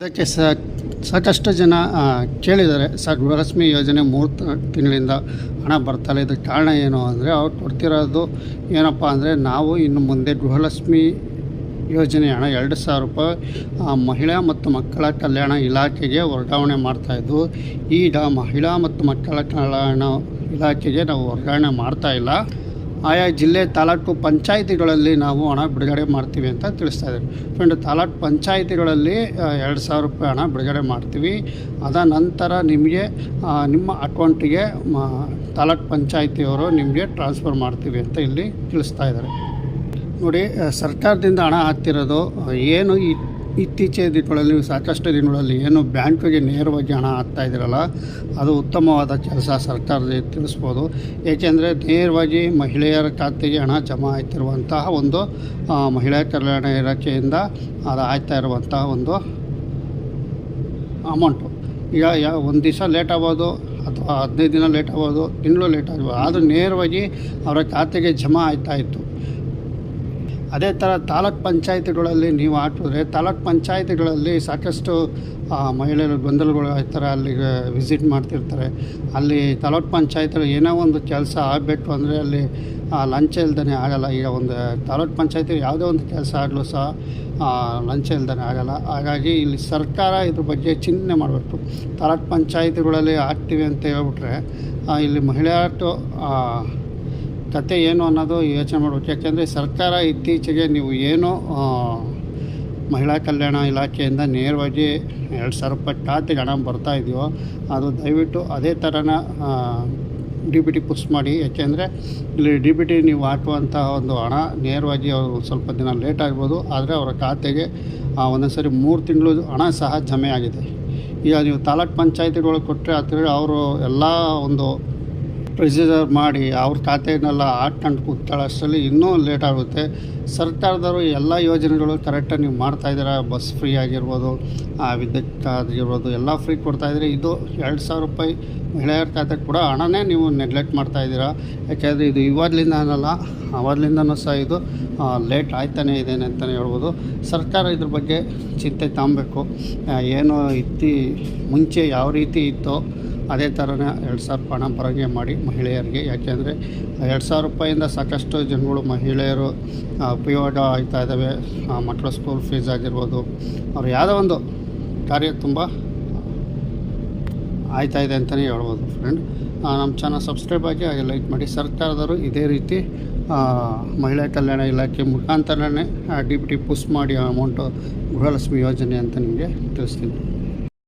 ಅದಕ್ಕೆ ಸಾಕಷ್ಟು ಜನ ಕೇಳಿದ್ದಾರೆ. ಸರ್ ಗೃಹಲಕ್ಷ್ಮಿ ಯೋಜನೆ ಮೂರು ತಿಂಗಳಿಂದ ಹಣ ಬರ್ತಾಯಿಲ್ಲ ಇದಕ್ಕೆ ಕಾರಣ ಏನು ಅಂದರೆ ಅವ್ರು ಕೊಡ್ತಿರೋದು ಏನಪ್ಪ ಅಂದರೆ ನಾವು ಇನ್ನು ಮುಂದೆ ಗೃಹಲಕ್ಷ್ಮಿ ಯೋಜನೆ ಹಣ ಎರಡು ಸಾವಿರ ರೂಪಾಯಿ ಮಹಿಳಾ ಮತ್ತು ಮಕ್ಕಳ ಕಲ್ಯಾಣ ಇಲಾಖೆಗೆ ವರ್ಗಾವಣೆ ಮಾಡ್ತಾಯಿದ್ವು ಈಗ ಮಹಿಳಾ ಮತ್ತು ಮಕ್ಕಳ ಕಲ್ಯಾಣ ಇಲಾಖೆಗೆ ನಾವು ವರ್ಗಾವಣೆ ಮಾಡ್ತಾ ಇಲ್ಲ. ಆಯಾ ಜಿಲ್ಲೆ ತಾಲೂಕು ಪಂಚಾಯಿತಿಗಳಲ್ಲಿ ನಾವು ಹಣ ಬಿಡುಗಡೆ ಮಾಡ್ತೀವಿ ಅಂತ ತಿಳಿಸ್ತಾ ಇದ್ದೀವಿ ಫ್ರೆಂಡ್ ತಾಲೂಕು ಪಂಚಾಯಿತಿಗಳಲ್ಲಿ ಎರಡು ಸಾವಿರ ರೂಪಾಯಿ ಹಣ ಬಿಡುಗಡೆ ಮಾಡ್ತೀವಿ. ಅದ ನಂತರ ನಿಮಗೆ ನಿಮ್ಮ ಅಕೌಂಟಿಗೆ ತಾಲೂಕು ಪಂಚಾಯಿತಿಯವರು ನಿಮಗೆ ಟ್ರಾನ್ಸ್ಫರ್ ಮಾಡ್ತೀವಿ ಅಂತ ಇಲ್ಲಿ ತಿಳಿಸ್ತಾ ಇದ್ದಾರೆ. ನೋಡಿ ಸರ್ಕಾರದಿಂದ ಹಣ ಹಾಕ್ತಿರೋದು ಏನು ಈ ಇತ್ತೀಚಿನ ದಿನಗಳಲ್ಲಿ, ಸಾಕಷ್ಟು ದಿನಗಳಲ್ಲಿ ಏನು ಬ್ಯಾಂಕಿಗೆ ನೇರವಾಗಿ ಹಣ ಹಾಕ್ತಾ ಇದ್ದೀರಲ್ಲ, ಅದು ಉತ್ತಮವಾದ ಕೆಲಸ ಸರ್ಕಾರದಲ್ಲಿ ತಿಳಿಸ್ಬೋದು. ಏಕೆಂದರೆ ನೇರವಾಗಿ ಮಹಿಳೆಯರ ಖಾತೆಗೆ ಹಣ ಜಮಾ ಆಗ್ತಿರುವಂತಹ ಒಂದು ಮಹಿಳಾ ಕಲ್ಯಾಣ ಇಲಾಖೆಯಿಂದ ಅದು ಆಗ್ತಾ ಇರುವಂತಹ ಒಂದು ಅಮೌಂಟು. ಈಗ ಯಾ, ಒಂದು ದಿವಸ ಲೇಟ್ ಆಗ್ಬೋದು, ಅಥವಾ ಹದಿನೈದು ದಿನ ಲೇಟ್ ಆಗ್ಬೋದು, ತಿಂಗಳು ಲೇಟ್ ಆಗ್ಬೋದು, ಆದರೂ ನೇರವಾಗಿ ಅವರ ಖಾತೆಗೆ ಜಮಾ ಆಯ್ತಾ ಇತ್ತು. ಅದೇ ಥರ ತಾಲೂಕ್ ಪಂಚಾಯತಿಗಳಲ್ಲಿ ನೀವು ಹಾಕಿದ್ರೆ ತಾಲೂಕ್ ಪಂಚಾಯತಿಗಳಲ್ಲಿ ಸಾಕಷ್ಟು ಮಹಿಳೆಯರು ಗೊಂದಲಗಳು ಥರ ಅಲ್ಲಿಗೆ ವಿಸಿಟ್ ಮಾಡ್ತಿರ್ತಾರೆ. ಅಲ್ಲಿ ತಾಲೂಕ್ ಪಂಚಾಯತಿ ಏನೋ ಒಂದು ಕೆಲಸ ಆಗಬೇಕು ಅಂದರೆ ಅಲ್ಲಿ ಲಂಚ ಇಲ್ದೇ ಆಗಲ್ಲ. ಈಗ ಒಂದು ತಾಲೂಕ್ ಪಂಚಾಯತಿ ಯಾವುದೇ ಒಂದು ಕೆಲಸ ಆಗಲೂ ಸಹ ಲಂಚ ಇಲ್ದೇ ಆಗಲ್ಲ. ಹಾಗಾಗಿ ಇಲ್ಲಿ ಸರ್ಕಾರ ಇದ್ರ ಬಗ್ಗೆ ಚಿಂತನೆ ಮಾಡಬೇಕು. ತಾಲೂಕ್ ಪಂಚಾಯತಿಗಳಲ್ಲಿ ಆಗ್ತೀವಿ ಅಂತ ಹೇಳ್ಬಿಟ್ರೆ ಇಲ್ಲಿ ಮಹಿಳೆಯರು ಕತೆ ಏನು ಅನ್ನೋದು ಯೋಚನೆ ಮಾಡಬೇಕು. ಯಾಕೆಂದರೆ ಸರ್ಕಾರ ಇತ್ತೀಚೆಗೆ ನೀವು ಏನು ಮಹಿಳಾ ಕಲ್ಯಾಣ ಇಲಾಖೆಯಿಂದ ನೇರವಾಗಿ ಎರಡು ಸಾವಿರ ರೂಪಾಯಿ ಖಾತೆಗೆ ಹಣ ಬರ್ತಾ ಇದೆಯೋ ಅದು ದಯವಿಟ್ಟು ಅದೇ ಥರನ ಡಿ ಬಿ ಟಿ ಪುಸ್ ಮಾಡಿ. ಯಾಕೆಂದರೆ ಇಲ್ಲಿ ಡಿ ಬಿ ಟಿ ನೀವು ಹಾಕುವಂಥ ಒಂದು ಹಣ ನೇರವಾಗಿ ಅವರು ಸ್ವಲ್ಪ ದಿನ ಲೇಟ್ ಆಗ್ಬೋದು ಆದರೆ ಅವರ ಖಾತೆಗೆ ಆ, ಒಂದೊಂದು ಸರಿ ಮೂರು ತಿಂಗಳು ಹಣ ಸಹ ಜಮೆ ಆಗಿದೆ. ಈಗ ನೀವು ತಾಲೂಕ್ ಪಂಚಾಯತಿಗಳು ಕೊಟ್ಟರೆ ಹತ್ತಿರ ಅವರು ಎಲ್ಲ ಒಂದು ಪ್ರೊಸೀಜರ್ ಮಾಡಿ ಅವ್ರ ಖಾತೆಯನ್ನೆಲ್ಲ ಹಾಕ್ಕೊಂಡು ಕೂತಾಳೆ. ಅಷ್ಟರಲ್ಲಿ ಇನ್ನೂ ಲೇಟ್ ಆಗುತ್ತೆ. ಸರ್ಕಾರದವರು ಎಲ್ಲ ಯೋಜನೆಗಳು ಕರೆಕ್ಟಾಗಿ ನೀವು ಮಾಡ್ತಾಯಿದ್ದೀರಾ ಬಸ್ ಫ್ರೀ ಆಗಿರ್ಬೋದು ವಿದ್ಯುತ್ ಆಗಿರ್ಬೋದು ಎಲ್ಲ ಫ್ರೀ ಕೊಡ್ತಾಯಿದ್ದೀರಿ ಇದು ಎರಡು ಸಾವಿರ ರೂಪಾಯಿ ಮಹಿಳೆಯರ ಖಾತೆಗೆ ಕೂಡ ಹಣನೇ ನೀವು ನೆಗ್ಲೆಕ್ಟ್ ಮಾಡ್ತಾಯಿದ್ದೀರಾ ಯಾಕೆಂದರೆ ಇದು ಇವಾಗಲಿಂದ ಅನ್ನಲ್ಲ ಅವಾಗಲಿಂದನೂ ಸಹ ಇದು ಲೇಟ್ ಆಯ್ತಾನೇ ಇದೆ ಅಂತಲೇ ಹೇಳ್ಬೋದು. ಸರ್ಕಾರ ಇದ್ರ ಬಗ್ಗೆ ಚಿಂತೆ ತಗೊಬೇಕು ಆ, ಏನು ಇತ್ತಿ ಮುಂಚೆ ಯಾವ ರೀತಿ ಇತ್ತೋ ಅದೇ ಥರನೇ ಎರಡು ಸಾವಿರ ಹಣ ಬರೋಂಗೆ ಮಾಡಿ ಮಹಿಳೆಯರಿಗೆ. ಯಾಕೆಂದರೆ ಎರಡು ಸಾವಿರ ರೂಪಾಯಿಂದ ಸಾಕಷ್ಟು ಜನಗಳು ಮಹಿಳೆಯರು ಉಪಯೋಗ ಆಗ್ತಾ ಇದ್ದಾವೆ ಮಕ್ಕಳ ಸ್ಕೂಲ್ ಫೀಸ್ ಆಗಿರ್ಬೋದು. ಅವ್ರು ಯಾವುದೋ ಒಂದು ಕಾರ್ಯ ತುಂಬ ಆಯ್ತಾ ಇದೆ ಅಂತಲೇ ಹೇಳ್ಬೋದು ಫ್ರೆಂಡ್ ನಮ್ಮ ಚಾನಲ್ ಸಬ್ಸ್ಕ್ರೈಬ್ ಆಗಿ ಹಾಗೆ ಲೈಕ್ ಮಾಡಿ. ಸರ್ಕಾರದವರು ಇದೇ ರೀತಿ ಮಹಿಳಾ ಕಲ್ಯಾಣ ಇಲಾಖೆ ಮುಖಾಂತರನೇ ಡಿ ಪಿ ಟಿ ಪುಸ್ ಮಾಡಿ ಅಮೌಂಟು ಗೃಹಲಕ್ಷ್ಮಿ ಯೋಜನೆ ಅಂತ ನಿಮಗೆ ತಿಳಿಸ್ತೀನಿ.